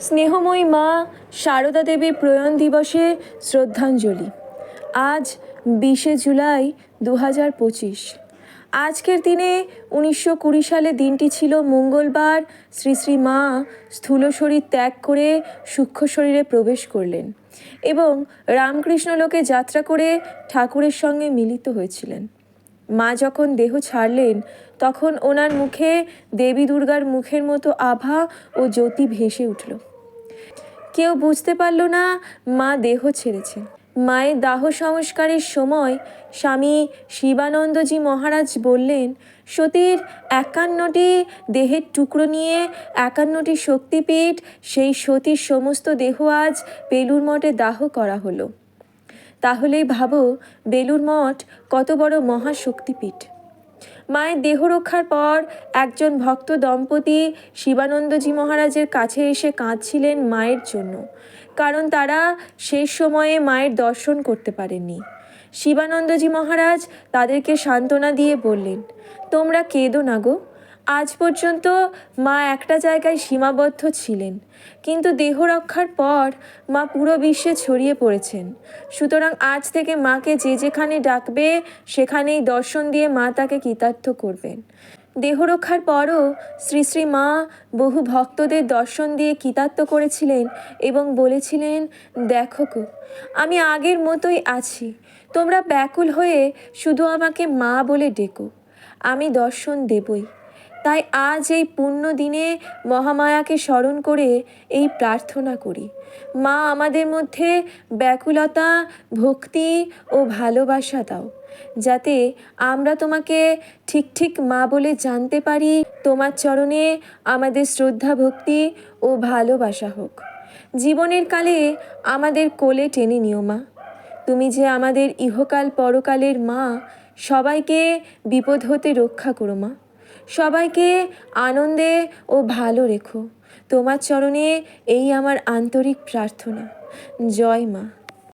স্নেহময়ী মা সারদা দেবীর প্রয়াণ দিবসে শ্রদ্ধাঞ্জলি। আজ বিশে জুলাই দু হাজার পঁচিশ। আজকের দিনে উনিশশো কুড়ি সালে দিনটি ছিল মঙ্গলবার। শ্রী শ্রী মা স্থূল শরীর ত্যাগ করে সূক্ষ্ম শরীরে প্রবেশ করলেন এবং রামকৃষ্ণ লোকে যাত্রা করে ঠাকুরের সঙ্গে মিলিত হয়েছিলেন। মা যখন দেহ ছাড়লেন, তখন ওনার মুখে দেবী দুর্গার মুখের মতো আভা ও জ্যোতি ভেসে উঠল। কেউ বুঝতে পারল না মা দেহ ছেড়েছে মায়ের দাহ সংস্কারের সময় স্বামী শিবানন্দজি মহারাজ বললেন, সতীর একান্নটি দেহের টুকরো নিয়ে একান্নটি শক্তিপীঠ, সেই সতীর সমস্ত দেহ আজ পেলুর মঠে দাহ করা হলো। তাহলেই ভাবো বেলুর মঠ কত বড় মহাশক্তিপীঠ। মায়ের দেহ রক্ষার পর একজন ভক্ত দম্পতি শিবানন্দজি মহারাজের কাছে এসে কাঁদছিলেন মায়ের জন্য, কারণ তারা শেষ সময়ে মায়ের দর্শন করতে পারেননি। শিবানন্দজি মহারাজ তাদেরকে সান্ত্বনা দিয়ে বললেন, তোমরা কেঁদো না গো আজ পর্যন্ত মা একটা জায়গায় সীমাবদ্ধ ছিলেন, কিন্তু দেহ রক্ষার পর মা পুরো বিশ্বে ছড়িয়ে পড়েছেন। সুতরাং আজ থেকে মাকে যে যেখানে ডাকবে, সেখানেই দর্শন দিয়ে মা তাকে কৃতার্থ করবেন। দেহ রক্ষার পরও শ্রী শ্রী মা বহু ভক্তদের দর্শন দিয়ে কৃতার্থ করেছিলেন এবং বলেছিলেন, দেখো গো, আমি আগের মতোই আছি। তোমরা ব্যাকুল হয়ে শুধু আমাকে মা বলে ডেকো। আমি দর্শন দেবই। তাই আজ এই পুণ্য দিনে মহামায়াকে স্মরণ করে এই প্রার্থনা করি। মা, আমাদের মধ্যে ব্যাকুলতা, ভক্তি ও ভালোবাসা দাও, যাতে আমরা তোমাকে ঠিক ঠিক মা বলে জানতে পারি। তোমার চরণে আমাদের শ্রদ্ধা, ভক্তি ও ভালোবাসা হোক। জীবনের কালে আমাদের কোলে টেনে নিও মা। তুমি যে আমাদের ইহকাল পরকালের মা, সবাইকে বিপদ হতে রক্ষা করো মা। সবাইকে আনন্দে ও ভালো রেখো। তোমার চরণে এই আমার আন্তরিক প্রার্থনা। জয় মা।